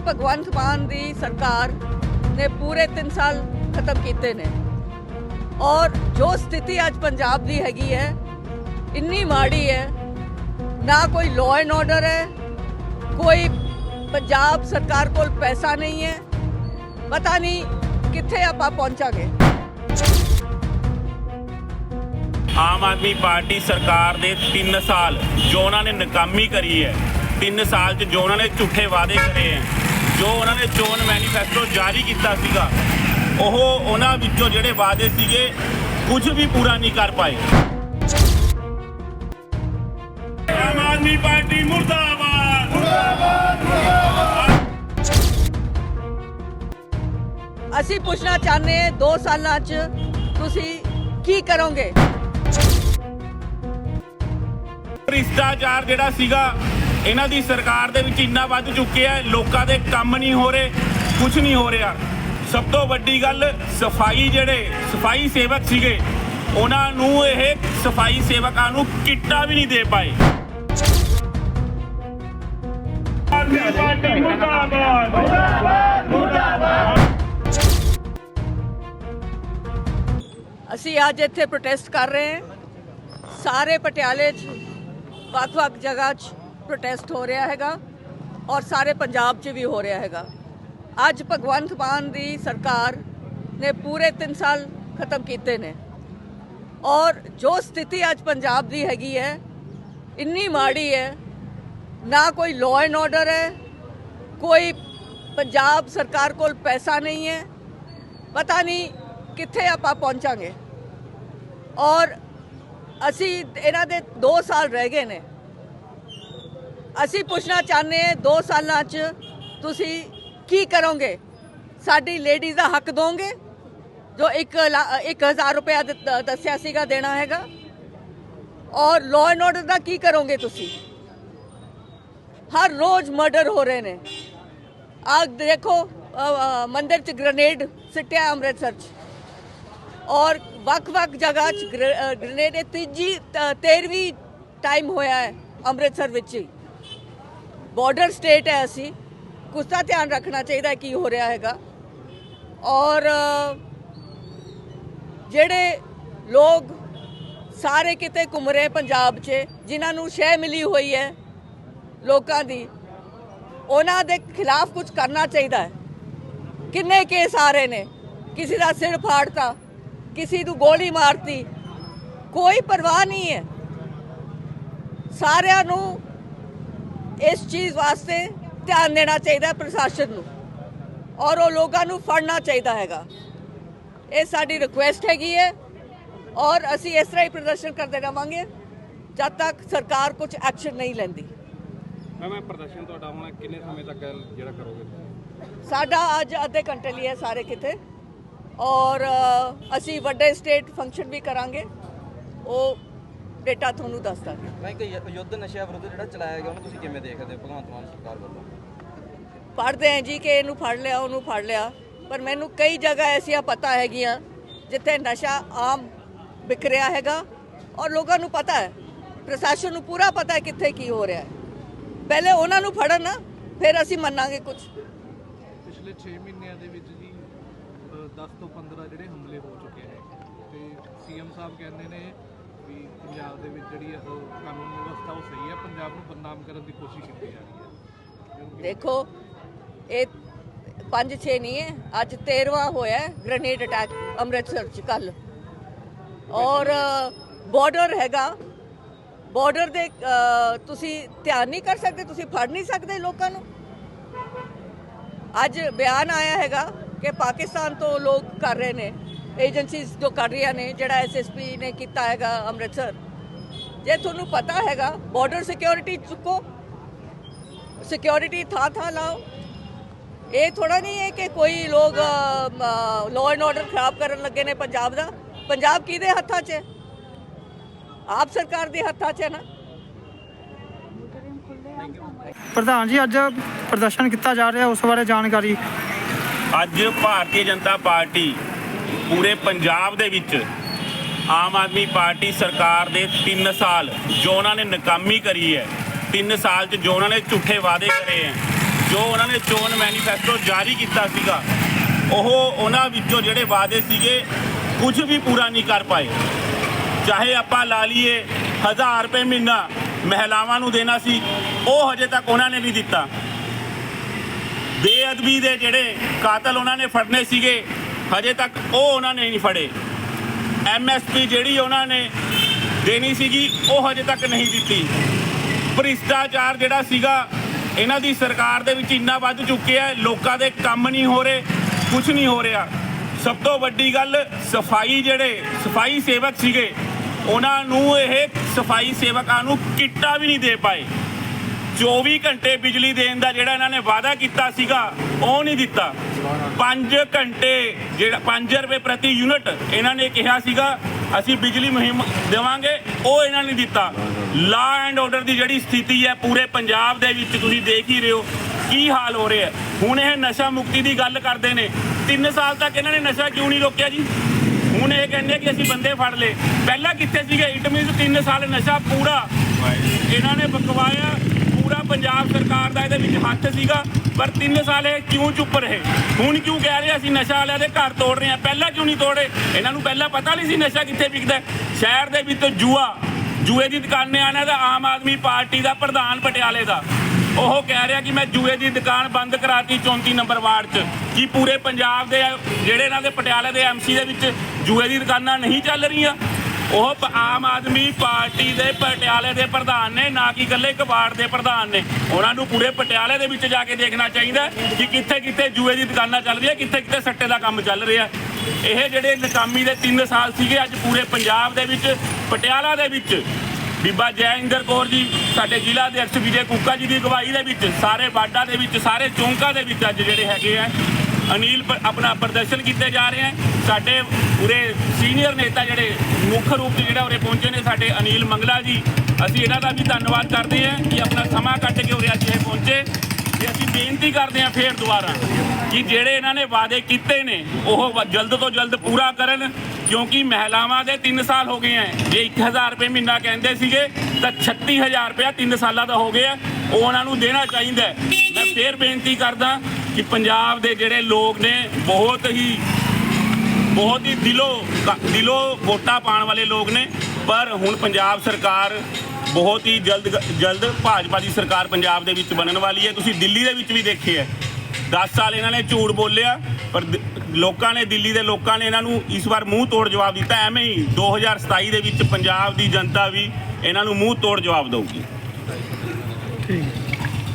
ਭਗਵੰਤ ਮਾਨ ਦੀ ਸਰਕਾਰ ਨੇ ਪੂਰੇ 3 ਸਾਲ ਖਤਮ ਕੀਤੇ ਨੇ ਔਰ ਜੋ ਸਥਿਤੀ ਅੱਜ ਪੰਜਾਬ ਦੀ ਹੈਗੀ ਹੈ ਇੰਨੀ ਮਾੜੀ ਹੈ ਨਾ ਕੋਈ ਲਾਅ ਐਂਡ ਆਰਡਰ ਹੈ ਕੋਈ ਪੰਜਾਬ ਸਰਕਾਰ ਕੋਲ ਪੈਸਾ ਨਹੀਂ ਹੈ ਪਤਾ ਨਹੀਂ ਕਿੱਥੇ ਆਪਾਂ ਪਹੁੰਚਾਂਗੇ ਆਮ ਆਦਮੀ ਪਾਰਟੀ ਸਰਕਾਰ ਦੇ 3 ਸਾਲ ਜੋ ਉਹਨਾਂ ਨੇ ਨਾਕਾਮੀ ਕਰੀ ਹੈ 3 ਸਾਲ 'ਚ ਜੋ ਉਹਨਾਂ ਨੇ ਝੂਠੇ ਵਾਅਦੇ ਕਰੇ ਹੈ ਜੋ ਉਹਨਾਂ ਨੇ ਚੋਣ ਮੈਨੀਫੈਸਟੋ ਜਾਰੀ ਕੀਤਾ ਸੀਗਾ ਉਹ ਉਹਨਾਂ ਵਿੱਚੋਂ ਜਿਹੜੇ ਵਾਅਦੇ ਸੀਗੇ ਕੁਝ ਵੀ ਪੂਰਾ ਨਹੀਂ ਕਰ ਪਾਏ। ਆਮ ਆਦਮੀ ਪਾਰਟੀ ਮੁਰਦਾਬਾਦ। ਅਸੀਂ ਪੁੱਛਣਾ ਚਾਹੁੰਦੇ ਹਾਂ 2 ਸਾਲਾਂ 'ਚ ਤੁਸੀਂ ਕੀ ਕਰੋਗੇ? ਭ੍ਰਿਸ਼ਟਾਚਾਰ ਜਿਹੜਾ ਸੀਗਾ ਇਹਨਾਂ ਦੀ ਸਰਕਾਰ ਦੇ ਵਿੱਚ ਇੰਨਾ ਵੱਧ ਚੁੱਕਿਆ ਲੋਕਾਂ ਦੇ ਕੰਮ ਨਹੀਂ ਹੋ ਰਹੇ ਕੁਝ ਨਹੀਂ ਹੋ ਰਿਹਾ। ਸਭ ਤੋਂ ਵੱਡੀ ਗੱਲ, ਸਫ਼ਾਈ ਜਿਹੜੇ, ਸਫ਼ਾਈ ਸੇਵਕ ਸੀਗੇ, ਉਹਨਾਂ ਨੂੰ ਇਹ ਸਫ਼ਾਈ ਸੇਵਕਾਂ ਨੂੰ ਕਿੱਟਾਂ ਵੀ ਨਹੀਂ ਦੇ ਪਾਏ। ਅਸੀਂ ਅੱਜ ਇੱਥੇ ਪ੍ਰੋਟੈਸਟ ਕਰ ਰਹੇ ਹਾਂ। ਸਾਰੇ ਪਟਿਆਲੇ 'ਚ, ਵੱਖ-ਵੱਖ ਜਗ੍ਹਾ 'ਚ ਪ੍ਰੋਟੈਸਟ ਹੋ ਰਿਹਾ ਹੈਗਾ ਔਰ ਸਾਰੇ ਪੰਜਾਬ 'ਚ ਵੀ ਹੋ ਰਿਹਾ ਹੈਗਾ। ਅੱਜ ਭਗਵੰਤ ਮਾਨ ਦੀ ਸਰਕਾਰ ਨੇ ਪੂਰੇ 3 ਸਾਲ ਖਤਮ ਕੀਤੇ ਨੇ। ਔਰ ਜੋ ਸਥਿਤੀ ਅੱਜ ਪੰਜਾਬ ਦੀ ਹੈਗੀ ਹੈ, ਇੰਨੀ ਮਾੜੀ ਹੈ, ਨਾ ਕੋਈ ਲਾਅ ਐਂਡ ਆਰਡਰ ਹੈ, ਕੋਈ ਪੰਜਾਬ ਸਰਕਾਰ ਕੋਲ ਪੈਸਾ ਨਹੀਂ ਹੈ, ਪਤਾ ਨਹੀਂ ਕਿੱਥੇ ਆਪਾਂ ਪਹੁੰਚਾਂਗੇ। ਔਰ ਅਸੀਂ ਇਹਨਾਂ ਦੇ 2 ਸਾਲ ਰਹਿ ਗਏ ਨੇ। ਅਸੀਂ ਪੁੱਛਣਾ ਚਾਹੁੰਦੇ ਹਾਂ 2 ਸਾਲਾਂ 'ਚ ਤੁਸੀਂ ਕੀ ਕਰੋਗੇ? ਸਾਡੀ ਲੇਡੀਜ਼ ਦਾ ਹੱਕ ਦੋਗੇ? ਜੋ 1 1000 ਰੁਪਏ ਦੱਸਿਆ ਸੀਗਾ ਦੇਣਾ ਹੈਗਾ। ਔਰ ਲਾਅ ਐਂਡ ਆਰਡਰ ਦਾ ਕੀ ਕਰੋਗੇ ਤੁਸੀਂ? ਹਰ ਰੋਜ਼ ਮਰਡਰ ਹੋ ਰਹੇ ਨੇ। ਆ ਦੇਖੋ ਅ, ਮੰਦਿਰ ਚ ਗ੍ਰੇਨੇਡ ਸਿੱਟਿਆ ਅੰਮ੍ਰਿਤਸਰ ਚ। ਔਰ ਵੱਖ-ਵੱਖ ਜਗ੍ਹਾ ਚ ਗ੍ਰੇ- ਅ, ਇਹ ਤੀਜੀ ਤ- ਤੇਰਵੀਂ ਟਾਈਮ ਹੋਇਆ ਹੈ ਅੰਮ੍ਰਿਤਸਰ ਵਿੱਚ ਹੀ। ਬਾਰਡਰ ਸਟੇਟ ਹੈ ਅਸੀਂ। ਕੁਛ ਤਾਂ ਧਿਆਨ ਰੱਖਣਾ ਚਾਹੀਦਾ ਕੀ ਹੋ ਰਿਹਾ ਹੈਗਾ। ਔਰ ਜਿਹੜੇ ਲੋਕ ਸਾਰੇ ਕਿਤੇ ਘੁੰਮ ਰਹੇ ਪੰਜਾਬ 'ਚ, ਜਿਨ੍ਹਾਂ ਨੂੰ ਸ਼ਹਿ ਮਿਲੀ ਹੋਈ ਹੈ ਲੋਕਾਂ ਦੀ, ਉਹਨਾਂ ਦੇ ਖਿਲਾਫ ਕੁਝ ਕਰਨਾ ਚਾਹੀਦਾ ਹੈ। ਕਿੰਨੇ ਕੇਸ ਆ ਰਹੇ ਨੇ। ਕਿਸੇ ਦਾ ਸਿਰ ਫਾੜਤਾ, ਕਿਸੇ ਨੂੰ ਗੋਲੀ ਮਾਰਤੀ, ਕੋਈ ਪਰਵਾਹ ਨਹੀਂ ਹੈ। ਸਾਰਿਆਂ ਨੂੰ ਇਸ ਚੀਜ਼ ਵਾਸਤੇ ਧਿਆਨ ਦੇਣਾ ਚਾਹੀਦਾ ਪ੍ਰਸ਼ਾਸਨ ਨੂੰ। ਔਰ ਉਹ ਲੋਕਾਂ ਨੂੰ ਫੜਨਾ ਚਾਹੀਦਾ ਹੈਗਾ। ਇਹ ਸਾਡੀ ਰਿਕੁਐਸਟ ਹੈਗੀ ਹੈ। ਔਰ ਅਸੀਂ ਇਸ ਤਰ੍ਹਾਂ ਹੀ ਪ੍ਰਦਰਸ਼ਨ ਕਰਦੇ ਰਵਾਂਗੇ ਜਦ ਤੱਕ ਸਰਕਾਰ ਕੁਝ ਐਕਸ਼ਨ ਨਹੀਂ ਲੈਂਦੀ। ਇਹ ਪ੍ਰਦਰਸ਼ਨ ਤੁਹਾਡਾ ਹੁਣ ਕਿੰਨੇ ਸਮੇਂ ਤੱਕ ਜਿਹੜਾ ਕਰੋਗੇ ਸਾਡਾ ਅੱਜ ਅੱਧੇ ਘੰਟੇ ਲਈ ਹੈ ਸਾਰੇ ਕਿਤੇ। ਔਰ ਅਸੀਂ ਵੱਡੇ ਸਟੇਟ ਫੰਕਸ਼ਨ ਵੀ ਕਰਾਂਗੇ। ਉਹ ਡੇਟਾ ਤੁਹਾਨੂੰ ਦੱਸ ਦਾਂਗੇ। ਮੈਂ ਕਿ ਯੁੱਧ ਨਸ਼ਿਆਂ ਵਿਰੁੱਧ ਜਿਹੜਾ ਚਲਾਇਆ ਗਿਆ ਉਹਨੂੰ ਤੁਸੀਂ ਕਿਵੇਂ ਦੇਖਦੇ ਹੋ ਭਗਵੰਤ ਮਾਨ ਸਰਕਾਰ ਵੱਲੋਂ? ਪੜ੍ਹਦੇ ਹਾਂ ਜੀ ਕਿ ਇਹਨੂੰ ਫੜ ਲਿਆ ਉਹਨੂੰ ਫੜ ਲਿਆ। ਪਰ ਮੈਨੂੰ ਕਈ ਜਗ੍ਹਾ ਐਸੀਆਂ ਪਤਾ ਹੈਗੀਆਂ ਜਿੱਥੇ ਨਸ਼ਾ ਆਮ ਵਿਕ ਰਿਹਾ ਹੈਗਾ। ਔਰ ਲੋਕਾਂ ਨੂੰ ਪਤਾ ਹੈ ਪ੍ਰਸ਼ਾਸਨ ਨੂੰ ਪੂਰਾ ਪਤਾ ਹੈ ਕਿੱਥੇ ਕੀ ਹੋ ਰਿਹਾ ਹੈ। ਪਹਿਲੇ ਉਹਨਾਂ ਨੂੰ ਫੜਨ ਨਾ ਫਿਰ ਅਸੀਂ ਮੰਨਾਂਗੇ ਕੁਝ ਪਿਛਲੇ 6 ਮਹੀਨਿਆਂ ਦੇ ਵਿੱਚ ਜੀ ਅ, 10 ਤੋਂ 15 ਜਿਹੜੇ ਹਮਲੇ ਹੋ ਚੁੱਕੇ ਨੇ ਤੇ ਸੀਐਮ ਸਾਹਿਬ ਕਹਿੰਦੇ ਨੇ ਵੀ ਪੰਜਾਬ ਦੇ ਵਿੱਚ ਜਿਹੜੀ ਉਹ ਕਾਨੂੰਨ ਵਿਵਸਥਾ ਉਹ ਸਹੀ ਹੈ, ਪੰਜਾਬ ਨੂੰ ਬਦਨਾਮ ਕਰਨ ਦੀ ਕੋਸ਼ਿਸ਼ ਕੀਤੀ ਜਾ ਰਹੀ ਹੈ। ਦੇਖੋ, ਇਹ 5-6 ਨਹੀਂ ਹੈ, ਅੱਜ 13ਵਾਂ ਹੋਇਆ ਗ੍ਰੇਨੇਡ ਅਟੈਕ ਅੰਮ੍ਰਿਤਸਰ ਚ ਕੱਲ ਔਰ ਬਾਰਡਰ ਹੈਗਾ ਬਾਰਡਰ ਦੇ ਤੁਸੀਂ ਧਿਆਨ ਨਹੀਂ ਕਰ ਸਕਦੇ, ਤੁਸੀਂ ਫੜ ਨਹੀਂ ਸਕਦੇ ਲੋਕਾਂ ਨੂੰ। ਅੱਜ ਬਿਆਨ ਆਇਆ ਹੈਗਾ ਕਿ ਪਾਕਿਸਤਾਨ ਤੋਂ ਲੋਕ ਕਰ ਰਹੇ ਨੇ। ਏਜੰਸੀਜ਼ ਜੋ ਕਰ ਰਹੀਆਂ ਨੇ ਜਿਹੜਾ ਐਸਐਸਪੀ ਨੇ ਕੀਤਾ ਹੈਗਾ ਅੰਮ੍ਰਿਤਸਰ ਜੇ ਤੁਹਾਨੂੰ ਪਤਾ ਹੈਗਾ ਬਾਰਡਰ ਸਿਕਿਉਰਿਟੀ ਚੁੱਕੋ ਸਿਕਿਉਰਿਟੀ ਥਾਂ ਥਾਂ ਲਾਓ। ਇਹ ਥੋੜਾ ਨਹੀਂ ਹੈ ਕਿ ਕੋਈ ਲੋਕ ਲਾਅ ਐਂਡ ਆਰਡਰ ਖਰਾਬ ਕਰਨ ਲੱਗੇ ਨੇ ਪੰਜਾਬ ਦਾ। ਪੰਜਾਬ ਕਿਹਦੇ ਹੱਥਾਂ 'ਚ ਹੈ? ਆਪ ਸਰਕਾਰ ਦੇ ਹੱਥਾਂ 'ਚ ਹੈ ਨਾ? ਪ੍ਰਧਾਨ ਜੀ ਅੱਜ ਪ੍ਰਦਰਸ਼ਨ ਕੀਤਾ ਜਾ ਰਿਹਾ ਉਸ ਬਾਰੇ ਜਾਣਕਾਰੀ। ਅੱਜ ਭਾਰਤੀ ਜਨਤਾ ਪਾਰਟੀ ਪੂਰੇ ਪੰਜਾਬ ਦੇ ਵਿੱਚ ਆਮ ਆਦਮੀ ਪਾਰਟੀ ਸਰਕਾਰ ਦੇ 3 ਸਾਲ ਜੋ ਉਹਨਾਂ ਨੇ ਨਾਕਾਮੀ ਕਰੀ ਹੈ 3 ਸਾਲ 'ਚ ਜੋ ਉਹਨਾਂ ਨੇ ਝੂਠੇ ਵਾਅਦੇ ਕਰੇ ਹੈ, ਜੋ ਉਹਨਾਂ ਨੇ ਚੋਣ ਮੈਨੀਫੈਸਟੋ ਜਾਰੀ ਕੀਤਾ ਸੀਗਾ, ਉਹ ਉਹਨਾਂ ਵਿੱਚੋਂ ਜਿਹੜੇ ਵਾਅਦੇ ਸੀਗੇ, ਕੁਝ ਵੀ ਪੂਰਾ ਨਹੀਂ ਕਰ ਪਾਏ। ਚਾਹੇ ਆਪਾਂ ਲਾ ਲਈਏ 1000 ਰੁਪਏ ਮਹੀਨਾ ਮਹਿਲਾਵਾਂ ਨੂੰ ਦੇਣਾ ਸੀ, ਉਹ ਹਜੇ ਤੱਕ ਉਹਨਾਂ ਨੇ ਨਹੀਂ ਦਿੱਤਾ। ਬੇਅਦਬੀ ਦੇ ਜਿਹੜੇ ਕਾਤਲ ਉਹਨਾਂ ਨੇ ਫੜਨੇ ਸੀਗੇ ਹਜੇ ਤੱਕ ਉਹ ਉਹਨਾਂ ਨੇ ਨਹੀਂ ਫੜੇ। ਐਮਐਸਪੀ ਜਿਹੜੀ ਉਹਨਾਂ ਨੇ ਦੇਣੀ ਸੀਗੀ, ਉਹ ਹਜੇ ਤੱਕ ਨਹੀਂ ਦਿੱਤੀ। ਭ੍ਰਿਸ਼ਟਾਚਾਰ ਜਿਹੜਾ ਸੀਗਾ, ਇਹਨਾਂ ਦੀ ਸਰਕਾਰ ਦੇ ਵਿੱਚ ਇੰਨਾ ਵੱਧ ਚੁੱਕਿਆ ਹੈ, ਲੋਕਾਂ ਦੇ ਕੰਮ ਨਹੀਂ ਹੋ ਰਹੇ ਕੁਝ ਨਹੀਂ ਹੋ ਰਿਹਾ। ਸਭ ਤੋਂ ਵੱਡੀ ਗੱਲ, ਸਫ਼ਾਈ ਜਿਹੜੇ, ਸਫ਼ਾਈ ਸੇਵਕ ਸੀਗੇ, ਉਹਨਾਂ ਨੂੰ ਇਹ ਸਫ਼ਾਈ ਸੇਵਕਾਂ ਨੂੰ ਕਿੱਟਾ ਵੀ ਨਹੀਂ ਦੇ ਪਾਏ। 24 ਘੰਟੇ ਬਿਜਲੀ ਦੇਣ ਦਾ ਜਿਹੜਾ ਇਹਨਾਂ ਨੇ ਵਾਅਦਾ ਕੀਤਾ ਸੀਗਾ, ਉਹ ਨਹੀਂ ਦਿੱਤਾ। 5 ਘੰਟੇ ਜਿਹੜਾ 5 ਰੁਪਏ ਪ੍ਰਤੀ ਯੂਨਿਟ ਇਹਨਾਂ ਨੇ ਕਿਹਾ ਸੀਗਾ, ਅਸੀਂ ਬਿਜਲੀ ਮੁਹਿੰਮ ਦੇਵਾਂਗੇ, ਉਹ ਇਹਨਾਂ ਨੇ ਦਿੱਤਾ। ਲਾ ਐਂਡ ਆਰਡਰ ਦੀ ਜਿਹੜੀ ਸਥਿਤੀ ਹੈ, ਪੂਰੇ ਪੰਜਾਬ ਦੇ ਵਿੱਚ ਤੁਸੀਂ ਦੇਖ ਹੀ ਰਹੇ ਹੋ, ਕੀ ਹਾਲ ਹੋ ਰਿਹਾ ਹੁਣ ਇਹ ਨਸ਼ਾ ਮੁਕਤੀ ਦੀ ਗੱਲ ਕਰਦੇ ਨੇ। 3 ਸਾਲ ਤੱਕ ਇਹਨਾਂ ਨੇ ਨਸ਼ਾ ਕਿਉਂ ਨਹੀਂ ਰੋਕਿਆ ਜੀ? ਹੁਣ ਇਹ ਕਹਿੰਦੇ ਕਿ ਅਸੀਂ ਬੰਦੇ ਫੜ ਲਏ। ਪਹਿਲਾਂ ਕਿੱਥੇ ਸੀਗੇ? ਇਟ ਮੀਨਸ 3 ਸਾਲ ਨਸ਼ਾ ਪੂਰਾ ਇਹਨਾਂ ਨੇ ਬਕਵਾਇਆ। ਪੰਜਾਬ ਸਰਕਾਰ ਦਾ ਇਹਦੇ ਵਿੱਚ ਹੱਥ ਸੀਗਾ, ਪਰ 3 ਸਾਲ ਇਹ ਕਿਉਂ ਚੁੱਪ ਰਹੇ? ਹੁਣ ਕਿਉਂ ਕਹਿ ਰਹੇ ਅਸੀਂ ਨਸ਼ਾ ਵਾਲਿਆਂ ਦੇ ਘਰ ਤੋੜ ਰਹੇ ਆ? ਪਹਿਲਾਂ ਕਿਉਂ ਨਹੀਂ ਤੋੜੇ? ਇਹਨਾਂ ਨੂੰ ਪਹਿਲਾਂ ਪਤਾ ਨਹੀਂ ਸੀ ਨਸ਼ਾ ਕਿੱਥੇ ਵਿਕਦਾ ਸ਼ਹਿਰ ਦੇ ਵਿੱਚ ਜੂਆ, ਜੂਏ ਦੀ ਦੁਕਾਨੇ ਆਣਾ ਦਾ, ਆਮ ਆਦਮੀ ਪਾਰਟੀ ਦਾ, ਪ੍ਰਧਾਨ ਪਟਿਆਲੇ ਦਾ। ਉਹ ਕਹਿ ਰਿਹਾ ਕਿ ਮੈਂ ਜੂਏ ਦੀ ਦੁਕਾਨ ਬੰਦ ਕਰਾਤੀ 34 ਨੰਬਰ ਵਾਰਡ 'ਚ। ਕੀ ਪੂਰੇ ਪੰਜਾਬ ਦੇ ਜਿਹੜੇ ਇਹਨਾਂ ਦੇ ਪਟਿਆਲੇ ਦੇ ਐਮਸੀ ਦੇ ਵਿੱਚ ਜੂਏ ਦੀ ਦੁਕਾਨਾਂ ਨਹੀਂ ਚੱਲ ਰਹੀਆਂ? ਉਹ ਆਮ ਆਦਮੀ ਪਾਰਟੀ ਦੇ ਪਟਿਆਲੇ ਦੇ ਪ੍ਰਧਾਨ ਨੇ, ਨਾ ਕਿ ਇਕੱਲੇ ਕਬਾੜ ਦੇ ਪ੍ਰਧਾਨ ਨੇ। ਉਹਨਾਂ ਨੂੰ ਪੂਰੇ ਪਟਿਆਲੇ ਦੇ ਵਿੱਚ ਜਾ ਕੇ ਦੇਖਣਾ ਚਾਹੀਦਾ ਕਿ ਕਿੱਥੇ ਕਿੱਥੇ ਜੂਏ ਦੀ ਦੁਕਾਨਾਂ ਚੱਲ ਰਹੀਆਂ ਕਿੱਥੇ ਕਿੱਥੇ ਸੱਟੇ ਦਾ ਕੰਮ ਚੱਲ ਰਿਹਾ। ਇਹ ਜਿਹੜੇ ਨਕਾਮੀ ਦੇ 3 ਸਾਲ ਸੀਗੇ, ਅੱਜ ਪੂਰੇ ਪੰਜਾਬ ਦੇ ਵਿੱਚ, ਪਟਿਆਲਾ ਦੇ ਵਿੱਚ। ਬੀਬਾ ਜੈਇੰਦਰ ਕੌਰ ਜੀ, ਸਾਡੇ ਜ਼ਿਲ੍ਹਾ ਅਧਿਕਸ਼ ਵਿਜੇ ਕੁੱਕਾ ਜੀ ਦੀ ਅਗਵਾਈ ਦੇ ਵਿੱਚ, ਸਾਰੇ ਬਾਡਾ ਦੇ ਵਿੱਚ, ਸਾਰੇ ਚੌਂਕਾਂ ਦੇ ਵਿੱਚ ਅੱਜ ਜਿਹੜੇ ਹੈਗੇ ਆ। ਅਨੀਲ ਆਪਣਾ ਪ੍ਰਦਰਸ਼ਨ ਕੀਤੇ ਜਾ ਰਹੇ ਹੈ। ਸਾਡੇ ਪੂਰੇ ਸੀਨੀਅਰ ਨੇਤਾ ਜਿਹੜੇ ਮੁੱਖ ਰੂਪ 'ਚ ਜਿਹੜਾ ਉਰੇ ਪਹੁੰਚੇ ਨੇ, ਸਾਡੇ ਅਨੀਲ ਮੰਗਲਾ ਜੀ, ਅਸੀਂ ਇਹਨਾਂ ਦਾ ਵੀ ਧੰਨਵਾਦ ਕਰਦੇ ਹਾਂ ਕਿ ਆਪਣਾ ਸਮਾਂ ਕੱਢ ਕੇ ਉਰੇ ਅੱਜ ਇਹ ਪਹੁੰਚੇ। ਤੇ ਅਸੀਂ ਬੇਨਤੀ ਕਰਦੇ ਹਾਂ ਫੇਰ ਦੁਬਾਰਾ ਕਿ ਜਿਹੜੇ ਇਹਨਾਂ ਨੇ ਵਾਅਦੇ ਕੀਤੇ ਨੇ, ਉਹ ਜਲਦ ਤੋਂ ਜਲਦ ਪੂਰਾ ਕਰਨ, ਕਿਉਂਕਿ ਮਹਿਲਾਵਾਂ ਦੇ 3 ਸਾਲ ਹੋ ਗਏ ਹੈ। ਜੇ 1000 ਰੁਪਏ ਮਹੀਨਾ ਕਹਿੰਦੇ ਸੀਗੇ, ਤਾਂ 36000 ਰੁਪਏ 3 ਸਾਲਾਂ ਦਾ ਹੋ ਗਿਆ। ਉਹ ਉਹਨਾਂ ਨੂੰ ਦੇਣਾ ਚਾਹੀਦਾ ਮੈਂ ਫੇਰ ਬੇਨਤੀ ਕਰਦਾ ਕਿ ਪੰਜਾਬ ਦੇ ਜਿਹੜੇ ਲੋਕ ਨੇ ਬਹੁਤ ਹੀ ਬਹੁਤ ਹੀ ਦਿਲੋਂ ਦਿਲੋਂ ਵੋਟਾਂ ਪਾਉਣ ਵਾਲੇ ਲੋਕ ਨੇ। ਪਰ ਹੁਣ ਪੰਜਾਬ ਸਰਕਾਰ ਬਹੁਤ ਹੀ ਜਲਦ ਜਲਦ ਭਾਜਪਾ ਦੀ ਸਰਕਾਰ ਪੰਜਾਬ ਦੇ ਵਿੱਚ ਬਣਨ ਵਾਲੀ ਹੈ। ਤੁਸੀਂ ਦਿੱਲੀ ਦੇ ਵਿੱਚ ਵੀ ਦੇਖਿਆ 10 ਸਾਲ ਇਹਨਾਂ ਨੇ ਝੂਠ ਬੋਲਿਆ, ਪਰ ਲੋਕਾਂ ਨੇ, ਦਿੱਲੀ ਦੇ ਲੋਕਾਂ ਨੇ ਇਹਨਾਂ ਨੂੰ ਇਸ ਵਾਰ ਮੂੰਹ ਤੋੜ ਜਵਾਬ ਦਿੱਤਾ। ਐਵੇਂ ਹੀ 2027 ਦੇ ਵਿੱਚ ਪੰਜਾਬ ਦੀ ਜਨਤਾ ਵੀ ਇਹਨਾਂ ਨੂੰ ਮੂੰਹ ਤੋੜ ਜਵਾਬ ਦੇਊਗੀ। ਠੀਕ।